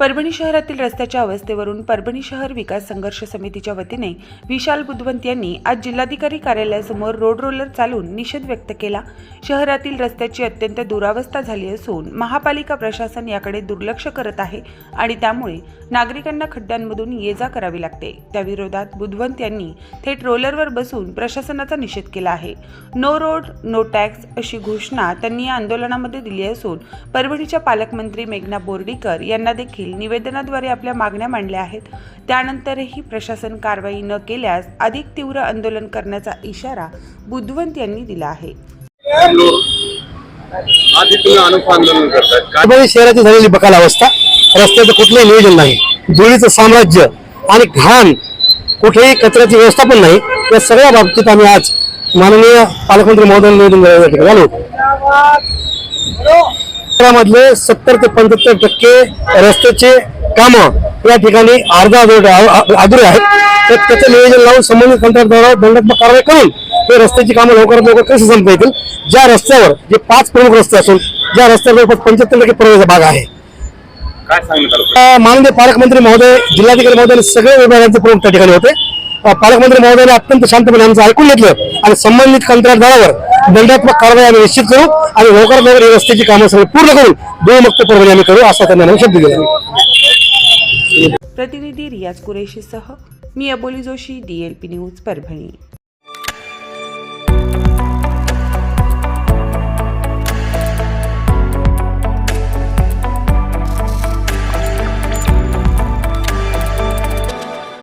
परभणी शहरातील रस्त्याच्या अवस्थेवरून परभणी शहर विकास संघर्ष समितीच्या वतीने विशाल बुधवंत यांनी आज जिल्हाधिकारी कार्यालयासमोर रोड रोलर चालून निषेध व्यक्त केला. शहरातील रस्त्याची अत्यंत दुरावस्था झाली असून महापालिका प्रशासन याकडे दुर्लक्ष करत आहे आणि त्यामुळे नागरिकांना खड्ड्यांमधून ये जा करावी लागते. त्याविरोधात बुधवंत यांनी थेट रोलरवर बसून प्रशासनाचा निषेध केला आहे. नो रोड नो टॅक्स अशी घोषणा त्यांनी या आंदोलनामध्ये दिली असून परभणीच्या पालकमंत्री मेघना बोर्डीकर यांना देखील निवेदनाद्वारे आपल्या मागण्या मांडल्या आहेत. त्यानंतरही प्रशासन कारवाई न केल्यास अधिक तीव्र आंदोलन करण्याचा इशारा बुधवंत यांनी दिला आहे. शहराची झालेली बकाल अवस्था रस्त्याचं कुठलंही नियोजन नाही धुळीचं साम्राज्य आणि घाण कुठेही कचऱ्याची व्यवस्था पण नाही या सगळ्या बाबतीत आम्ही आज माननीय पालकमंत्री महोदय निवेदन ठिकाणी आलो शहरामधले सत्तर ते पंच्याहत्तर टक्के रस्त्याचे कामं या ठिकाणी अर्धा अधुरे आहेत. तर त्याचं नियोजन लावून संबंधित कंत्राटदारावर दंडात्मक कारवाई करून हे रस्त्याची कामं लवकरात लवकर कशी संपता येतील? ज्या रस्त्यावर जे पाच प्रमुख रस्ते असून ज्या रस्त्यावर जवळपास पंच्याहत्तर टक्के प्रवेश भाग आहे. माननीय पालकमंत्री महोदय जिल्हाधिकारी महोदय सगळे विभागाचे प्रमुख त्या ठिकाणी होते. पालकमंत्री महोदयाने अत्यंत शांतपणे आमचं ऐकून घेतलं आणि संबंधित कंत्राटदारावर दंडात्मक कारवाई आम्ही निश्चित करू आणि लवकरात लवकर या रस्त्याची कामं सगळी पूर्ण करून धुळमुक्त परभणी आम्ही करू असा त्यांना शब्द दिला प्रतिनिधी रियाज कुरेशीसह मी अबोली जोशी डीएलपी न्यूज परभणी.